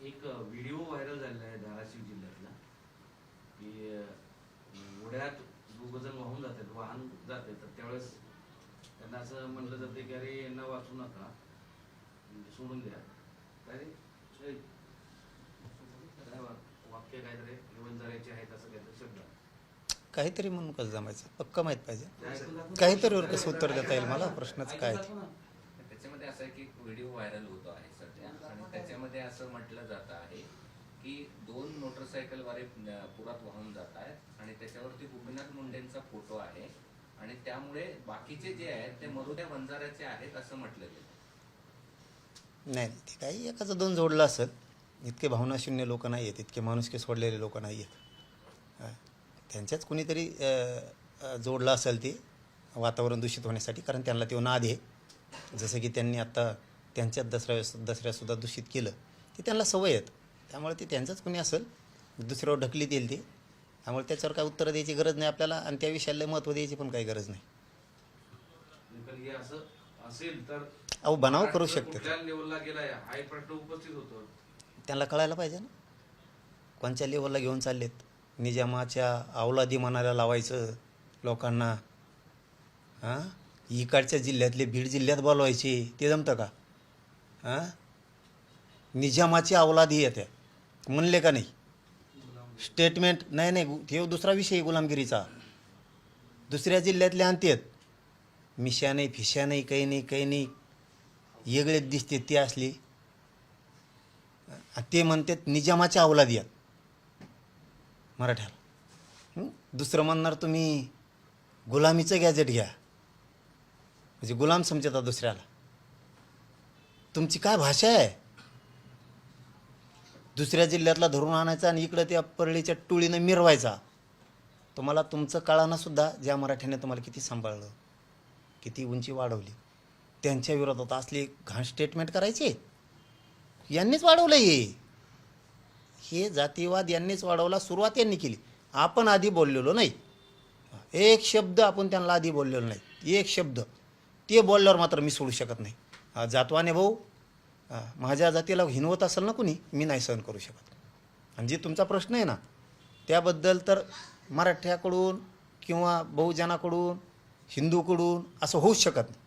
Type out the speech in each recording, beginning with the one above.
एक video viral झालेला आहे धाराशिव जिल्ह्यातला. की अं, ओढ्यात दोघ जण वाहून जातात वाहन जाते. तर त्यावेळेस त्यांना असं म्हणलं जाते की अरे यांना वाचू नका. म्हणजे सोडून द्या. काय वाक्य काहीतरी निवंजरायचे आहेत असं काहीतरी शब्द. काहीतरी म्हणून कसं जमायचं. पक्क माहीत पाहिजे. ते ऐकून दाखव. काहीतरी वर कसं उत्तर देता येईल मला. प्रश्नाचं काय? ऐकून की व्हिडिओ व्हायरल होतो आहे सध्या. आणि त्याच्यामध्ये असं म्हटलं जात आहे की दोन मोटरसायकलवाले पुरात वाहून जात आहेत आणि त्याच्यावरती गोपीनाथ मुंडेंचा फोटो आहे. आणि त्यामुळे बाकीचे जे आहेत ते मरुद्या बंजाऱ्याचे आहेत असं म्हटलं गेलं. नाही नाही, ते काही एकाचं दोन जोडलं असेल. इतके भावनाशून्य लोक नाही आहेत इतके माणुसके सोडलेले लोक नाही आहेत. त्यांच्याच कुणीतरी जोडलं असेल ते वातावरण दूषित होण्यासाठी कारण त्यांना तो नाद आहे. जसं की त्यांनी आत्ता त्यांच्याच दसऱ्या दसऱ्यासुद्धा दूषित केलं ते त्यांना सवय आहेत. त्यामुळे ते त्यांचंच कुणी असेल दुसऱ्यावर ढकलीत येईल ते. त्यामुळे त्याच्यावर काय उत्तर द्यायची गरज नाही आपल्याला आणि त्या विषयाला महत्त्व द्यायची पण काही गरज नाही. अहो बनाव करू शकते. त्यांना कळायला पाहिजे ना. कोणत्या लेवलला घेऊन चाललेत? निजामाच्या अवलादी मनाला लावायचं लोकांना. हां? इकडच्या जिल्ह्यातले बीड जिल्ह्यात बोलवायचे ते जमतं का? हां? निजामाची अवलादी येत्या म्हणले का नाही? स्टेटमेंट नाही नाही हे दुसरा विषय गुलामगिरीचा. दुसऱ्या जिल्ह्यातले आणतेत मिशा नाही फिशा नाही काही नाही काही नाही. वेगळेच दिसते ते असली. ते म्हणतात निजामाच्या अवलादी आहेत मराठ्याला. दुसरं म्हणणार तुम्ही गुलामीचं गॅजेट घ्या. म्हणजे गुलाम समजता दुसऱ्याला. तुमची काय भाषा आहे? दुसऱ्या जिल्ह्यातला धरून आणायचा आणि इकडं त्या परळीच्या टोळीनं मिरवायचा. तुम्हाला तुमचं काळानं सुद्धा ज्या मराठ्याने तुम्हाला किती सांभाळलं किती उंची वाढवली त्यांच्या विरोधात असली घाण स्टेटमेंट करायची? यांनीच वाढवलं हे. हे जातीवाद यांनीच वाढवला सुरुवात यांनी केली. आपण आधी बोललेलो नाही. एक शब्द आपण त्यांना आधी बोललेलो नाही. एक शब्द. ते बोलल्यावर मात्र मी सोडू शकत नाही. जातवाने भाऊ माझ्या जातीला हिनवत असेल ना कुणी मी नाही सहन करू शकत. आणि जे तुमचा प्रश्न आहे ना त्याबद्दल तर मराठ्याकडून किंवा बहुजनाकडून हिंदूकडून असं होऊच शकत नाही.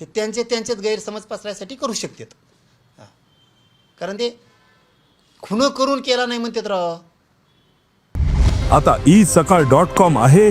हे त्यांचे त्यांचेच गैरसमज पसरायसाठी करू शकतात. कारण ते खुणं करून केला नाही म्हणतात राव. आता ई सकाळ डॉट कॉम आहे.